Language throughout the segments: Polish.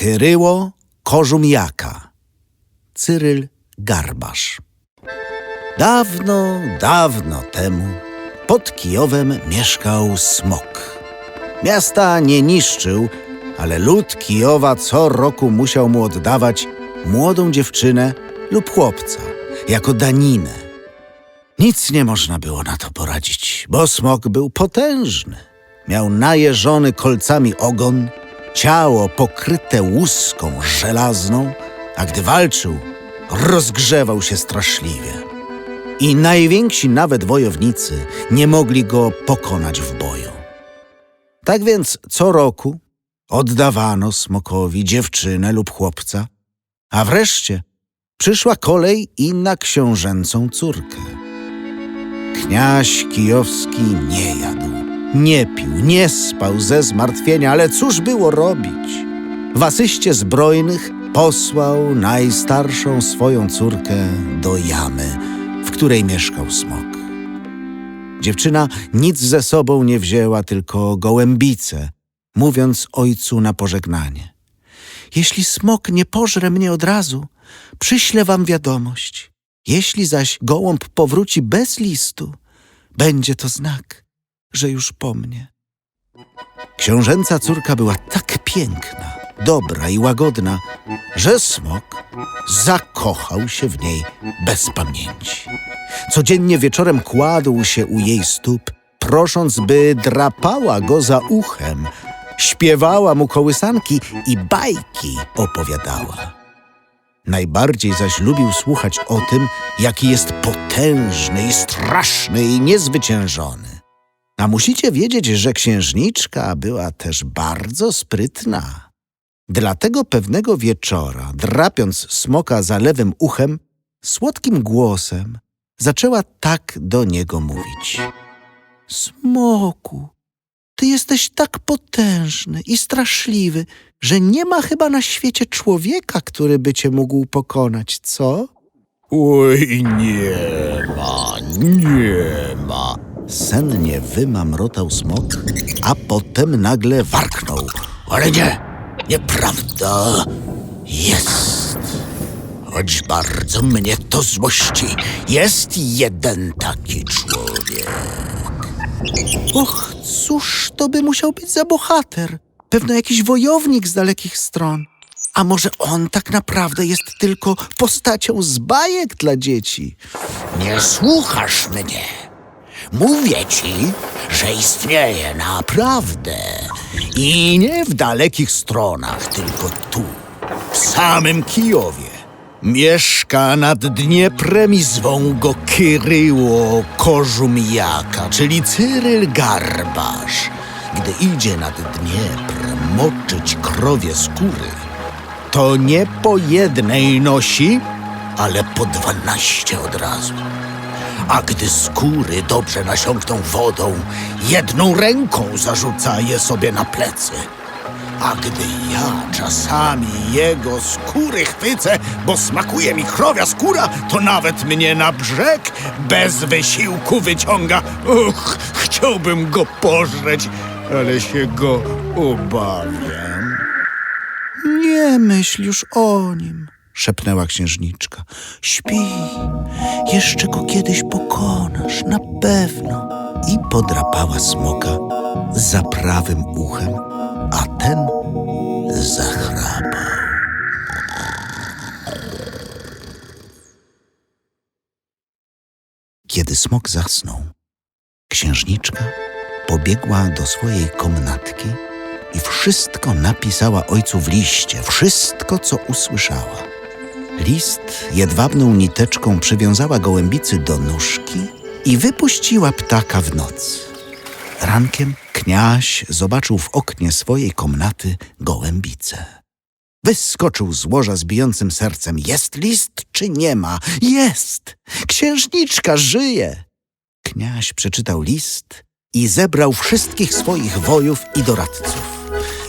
Kyryło Korzumiaka. Cyryl Garbasz. Dawno, dawno temu pod Kijowem mieszkał smok. Miasta nie niszczył, ale lud Kijowa co roku musiał mu oddawać młodą dziewczynę lub chłopca jako daninę. Nic nie można było na to poradzić, bo smok był potężny. Miał najeżony kolcami ogon, ciało pokryte łuską żelazną, a gdy walczył, rozgrzewał się straszliwie. I najwięksi nawet wojownicy nie mogli go pokonać w boju. Tak więc co roku oddawano smokowi dziewczynę lub chłopca, a wreszcie przyszła kolej i na książęcą córkę. Kniaś kijowski nie jadł, nie pił, nie spał ze zmartwienia, ale cóż było robić? W asyście zbrojnych posłał najstarszą swoją córkę do jamy, w której mieszkał smok. Dziewczyna nic ze sobą nie wzięła, tylko gołębice, mówiąc ojcu na pożegnanie. Jeśli smok nie pożre mnie od razu, przyślę wam wiadomość. Jeśli zaś gołąb powróci bez listu, będzie to znak, że już po mnie. Książęca córka była tak piękna, dobra i łagodna, że smok zakochał się w niej bez pamięci. Codziennie wieczorem kładł się u jej stóp, prosząc, by drapała go za uchem, śpiewała mu kołysanki i bajki opowiadała. Najbardziej zaś lubił słuchać o tym, jaki jest potężny i straszny i niezwyciężony. A musicie wiedzieć, że księżniczka była też bardzo sprytna. Dlatego pewnego wieczora, drapiąc smoka za lewym uchem, słodkim głosem zaczęła tak do niego mówić. Smoku, ty jesteś tak potężny i straszliwy, że nie ma chyba na świecie człowieka, który by cię mógł pokonać, co? Oj, nie ma, nie ma. Sennie wymamrotał smok, a potem nagle warknął. Ale nie, nieprawda. Jest. Choć bardzo mnie to złości, jest jeden taki człowiek. Och, cóż to by musiał być za bohater? Pewno jakiś wojownik z dalekich stron. A może on tak naprawdę jest tylko postacią z bajek dla dzieci? Nie słuchasz mnie. Mówię ci, że istnieje naprawdę. I nie w dalekich stronach, tylko tu, w samym Kijowie. Mieszka nad Dnieprem i zwą go Kożumijaka, czyli Cyryl Garbasz. Gdy idzie nad Dniepr moczyć krowie skóry, to nie po jednej nosi, ale po dwanaście od razu. A gdy skóry dobrze nasiąkną wodą, jedną ręką zarzuca je sobie na plecy. A gdy ja czasami jego skóry chwycę, bo smakuje mi krowia skóra, to nawet mnie na brzeg bez wysiłku wyciąga. Uch, chciałbym go pożreć, ale się go obawiam. Nie myśl już o nim, szepnęła księżniczka. Śpi, jeszcze go kiedyś pokonasz, na pewno. I podrapała smoka za prawym uchem, a ten zachrapał. Kiedy smok zasnął, księżniczka pobiegła do swojej komnatki i wszystko napisała ojcu w liście, wszystko, co usłyszała. List jedwabną niteczką przywiązała gołębicy do nóżki i wypuściła ptaka w nocy. Rankiem kniaś zobaczył w oknie swojej komnaty gołębicę. Wyskoczył z łoża z bijącym sercem. Jest list czy nie ma? Jest! Księżniczka żyje! Kniaś przeczytał list i zebrał wszystkich swoich wojów i doradców.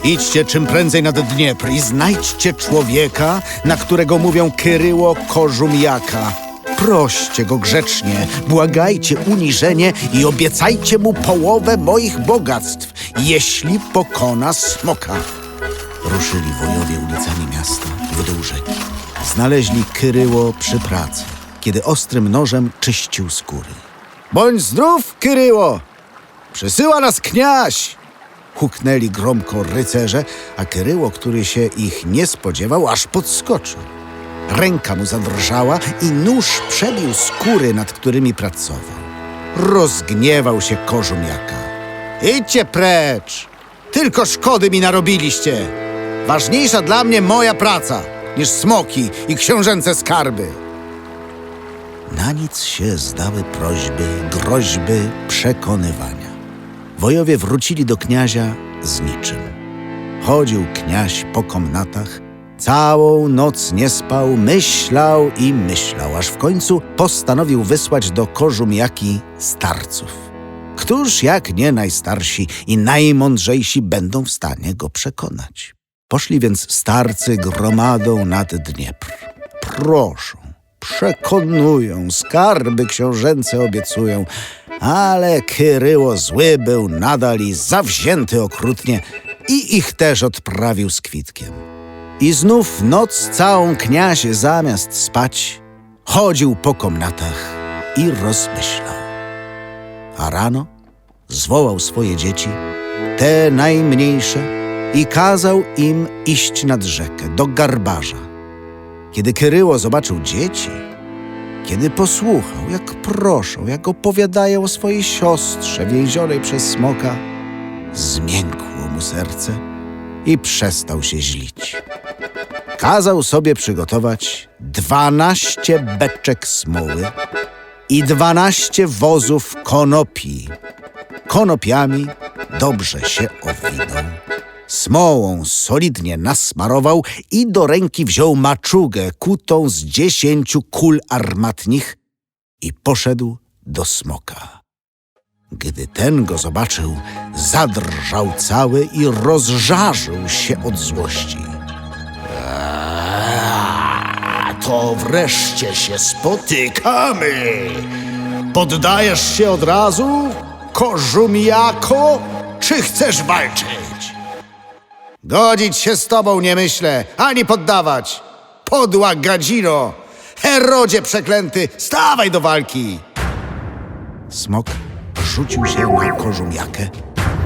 Idźcie czym prędzej nad Dniepr i znajdźcie człowieka, na którego mówią Kyryło Kożumiaka. Proście go grzecznie, błagajcie uniżenie i obiecajcie mu połowę moich bogactw, jeśli pokona smoka. ruszyli wojowie ulicami miasta w dół rzeki. Znaleźli Kyryło przy pracy, kiedy ostrym nożem czyścił skóry. Bądź zdrów, Kyryło! Przysyła nas kniaś! Huknęli gromko rycerze, a Kyryło, który się ich nie spodziewał, aż podskoczył. Ręka mu zadrżała i nóż przebił skóry, nad którymi pracował. Rozgniewał się kożumiaka. Idźcie precz! Tylko szkody mi narobiliście! Ważniejsza dla mnie moja praca niż smoki i książęce skarby. Na nic się zdały prośby, groźby, przekonywania. Wojowie wrócili do kniazia z niczym. Chodził kniaź po komnatach, całą noc nie spał, myślał i myślał, aż w końcu postanowił wysłać do Kożumiaki starców. Któż jak nie najstarsi i najmądrzejsi będą w stanie go przekonać? Poszli więc starcy gromadą nad Dniepr. Proszą, przekonują, skarby książęce obiecują, ale Kyryło zły był nadal i zawzięty okrutnie i ich też odprawił z kwitkiem. I znów noc całą kniaź zamiast spać chodził po komnatach i rozmyślał. A rano zwołał swoje dzieci, te najmniejsze, i kazał im iść nad rzekę do garbarza. Kiedy Kyryło zobaczył dzieci, kiedy posłuchał, jak proszą, jak opowiadają o swojej siostrze więzionej przez smoka, zmiękło mu serce i przestał się źlić. Kazał sobie przygotować dwanaście beczek smoły i dwanaście wozów konopi. Konopiami dobrze się owinął. Smołą solidnie nasmarował i do ręki wziął maczugę kutą z dziesięciu kul armatnich i poszedł do smoka. Gdy ten go zobaczył, zadrżał cały i rozżarzył się od złości. A to wreszcie się spotykamy. Poddajesz się od razu, kożumiako, czy chcesz walczyć? Godzić się z tobą nie myślę, ani poddawać. Podła gadzino! Herodzie przeklęty, stawaj do walki! Smok rzucił się na kożumiakę,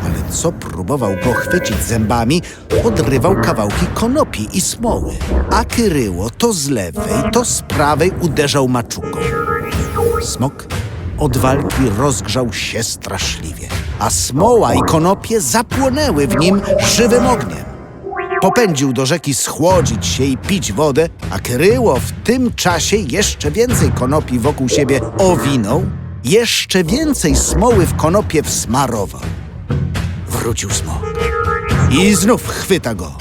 ale co próbował go chwycić zębami, odrywał kawałki konopi i smoły, a Kyryło to z lewej, to z prawej uderzał maczugą. Smok od walki rozgrzał się straszliwie, a smoła i konopie zapłonęły w nim żywym ogniem. Popędził do rzeki schłodzić się i pić wodę, a Kryło w tym czasie jeszcze więcej konopi wokół siebie owinął, jeszcze więcej smoły w konopie wsmarował. Wrócił smok i znów chwyta go,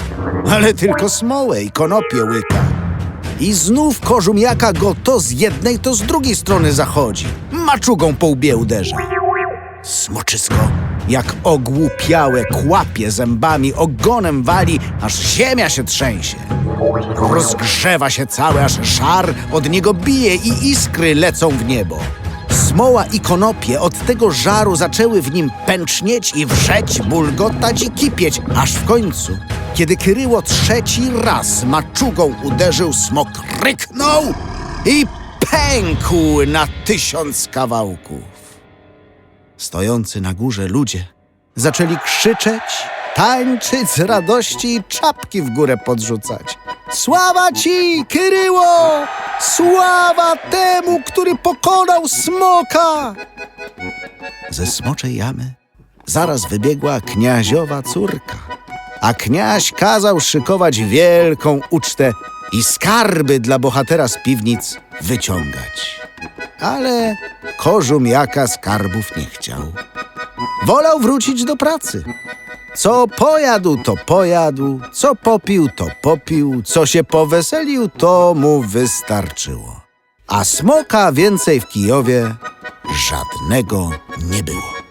ale tylko smołę i konopie łyka. I znów kożumiaka go to z jednej, to z drugiej strony zachodzi. Maczugą po łbie uderza. Smoczysko, jak ogłupiałe, kłapie zębami, ogonem wali, aż ziemia się trzęsie. Rozgrzewa się cały, aż żar od niego bije i iskry lecą w niebo. Smoła i konopie od tego żaru zaczęły w nim pęcznieć i wrzeć, bulgotać i kipieć, aż w końcu, kiedy Kyryło trzeci raz maczugą uderzył, smok ryknął i pękł na tysiąc kawałków. Stojący na górze ludzie zaczęli krzyczeć, tańczyć z radości i czapki w górę podrzucać. Sława ci, Kyryło! Sława temu, który pokonał smoka! Ze smoczej jamy zaraz wybiegła kniaziowa córka, a kniaź kazał szykować wielką ucztę i skarby dla bohatera z piwnic wyciągać. Ale kożumiaka skarbów nie chciał. Wolał wrócić do pracy. Co pojadł, to pojadł, co popił, to popił, co się poweselił, to mu wystarczyło. A smoka więcej w Kijowie żadnego nie było.